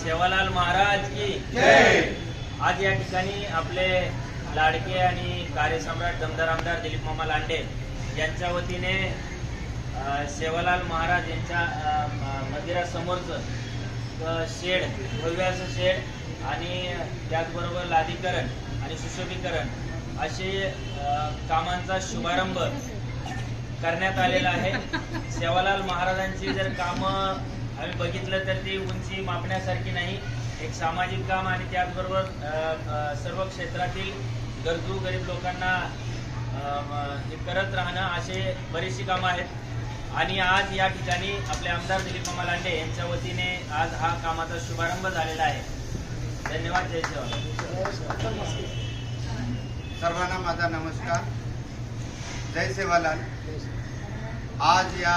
सेवालाल महाराज की आज या ठिकाणी आपले लाडके आणि कार्यसम्राट दमदार आमदार दिलीप मामा लांडे यांच्या वतीने सेवालाल महाराज यांच्या मंदिरासमोरचं शेड भव्य असं शेड आणि त्याचबरोबर लादीकरण आणि सुशोभीकरण असे कामांचा शुभारंभ करण्यात आलेला आहे. सेवालाल महाराजांची जर कामं आम्ही बघितलं तर ती उंची मापण्यासारखी नाही. एक सामाजिक काम आणि त्याचबरोबर सर्व क्षेत्रातील गरजू गरीब लोकांना हे करत राहणं असे बरीचशी कामं आहेत. आणि आज या ठिकाणी आपले आमदार दिलीप मामा लांडे यांच्या वतीने आज हा कामाचा शुभारंभ झालेला आहे. धन्यवाद जय सर्वांना माझा नमस्कार. जय सेवालाल. आज या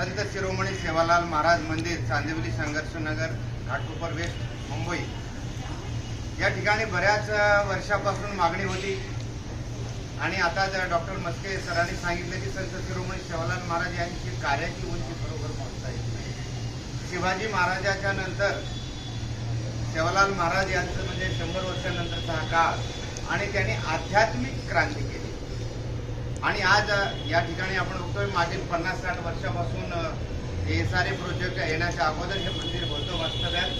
संत शिरोमणी सेवालाल महाराज मंदिर चांदिवली संघर्षनगर घाटकोपर वेस्ट मुंबई. या ठिकाणी बऱ्याच वर्षापासून मागणी होती. आणि आता जर डॉक्टर मस्के सरांनी सांगितलं की संत शिरोमणी सेवालाल महाराज यांची कार्याची उंची बरोबर पोहोचता येत नाही. शिवाजी महाराजाच्या नंतर सेवालाल महाराज यांचं म्हणजे शंभर वर्षानंतरचा हा काळ आणि त्यांनी आध्यात्मिक क्रांती केली. आणि आज या ठिकाणी आपण बघतोय मागील पन्नास साठ वर्षापासून एस आर ए प्रोजेक्ट येण्याच्या अगोदर हे मंदिर होतं वास्तव्यात.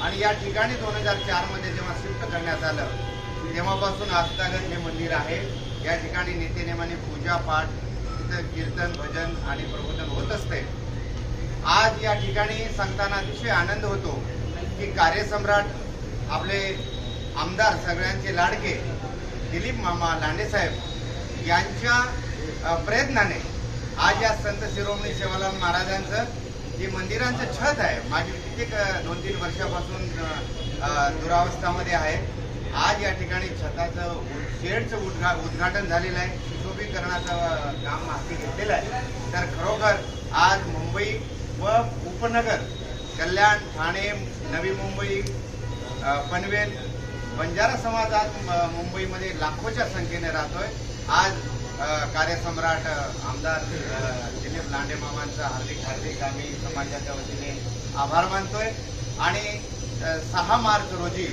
आणि या ठिकाणी दोन हजार चारमध्ये जेव्हा शिफ्ट करण्यात आलं तेव्हापासून आजतागत हे मंदिर आहे. या ठिकाणी नित्यनेमाने पूजा पाठ तिथं कीर्तन भजन आणि प्रबोधन होत असते. आज या ठिकाणी सांगताना अतिशय आनंद होतो की कार्यसम्राट आपले आमदार सगळ्यांचे लाडके दिलीप मामा लांडेसाहेब यांच्या प्रयत्नाने आज या संत शिरोमणी सेवालाल महाराजांचं जे मंदिरांचं छत आहे मागील कित्येक दोन तीन वर्षापासून दुरावस्थामध्ये आहे आज या ठिकाणी छताचं शेडचं उद्घा उद्घाटन झालेलं आहे सुशोभीकरणाचं काम हाती घेतलेलं आहे. तर खरोखर आज मुंबई व उपनगर कल्याण ठाणे नवी मुंबई पनवेल बंजारा समाज आज म- मुंबईमध्ये लाखोच्या संख्येने राहतोय. आज कार्यसम्राट आमदार दिलीप लांडे मामांचा हार्दिक हार्दिक आम्ही समाजाच्या वतीने आभार मानतोय. आणि सहा मार्च रोजी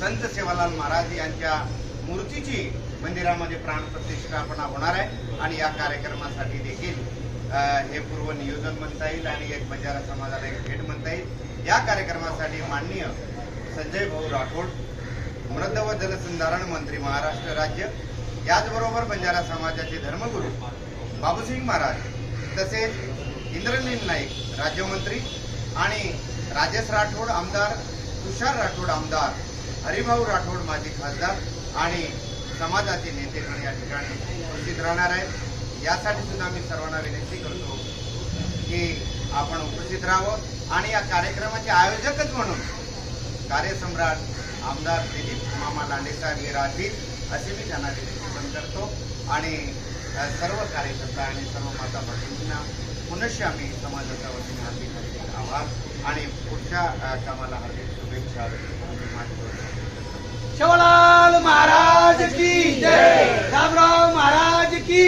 संत सेवालाल महाराज यांच्या मूर्तीची मंदिरामध्ये प्राणप्रतिष्ठापना होणार आहे. आणि या कार्यक्रमासाठी देखील हे पूर्व नियोजन म्हणता येईल आणि एक बंजारा समाजाला एक भेट म्हणता येईल. या कार्यक्रमासाठी माननीय संजय भाऊ राठोड मृद व जलसंधारण मंत्री महाराष्ट्र राज्य याचबरोबर बंजारा समाजाचे धर्मगुरू बाबूसिंग महाराज तसेच इंद्रनील नाईक राज्यमंत्री आणि राजेश राठोड आमदार तुषार राठोड आमदार हरिभाऊ राठोड माजी खासदार आणि समाजाचे नेतेगण या ठिकाणी उपस्थित राहणार आहेत. यासाठी सुद्धा मी सर्वांना विनंती करतो की आपण उपस्थित राहावं आणि या कार्यक्रमाचे आयोजकच म्हणून कार्यसम्राट आमदार दिलीप मामा लांडेसाहेब हे राहतील. असे मी त्यांना विनंती करतो. आणि सर्व कार्यकर्ता आणि सर्व माता भगिनींना पुनश्च आम्ही समाजाच्या वतीने हार्दिक हार्दिक आभार आणि पुढच्या कामाला हार्दिक शुभेच्छा शिवलाल महाराज की जय. रामराव महाराज की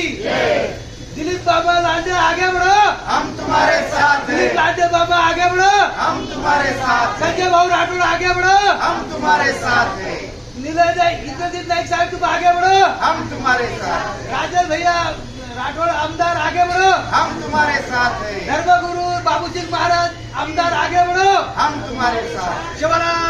दिलीप बाबा लांडे आगे बढ़ो. हम तुम्हारे साथ दिलीप लांडे बाबा आगे बढ़ो. हम तुम्हारे साथ संजय भाऊ राठौड़ आगे बढ़ो. हम तुम्हारे साथ हैं. नीलय नाईक इंद्रजीत नाईक साहब तुम आगे बढ़ो हम तुम्हारे साथ राजेश भैया राठौड़ आमदार आगे बढ़ो हम तुम्हारे साथ हैं. धर्मगुरु बाबू सिंह महाराज आमदार आगे बढ़ो हम तुम्हारे साथ शिवलाल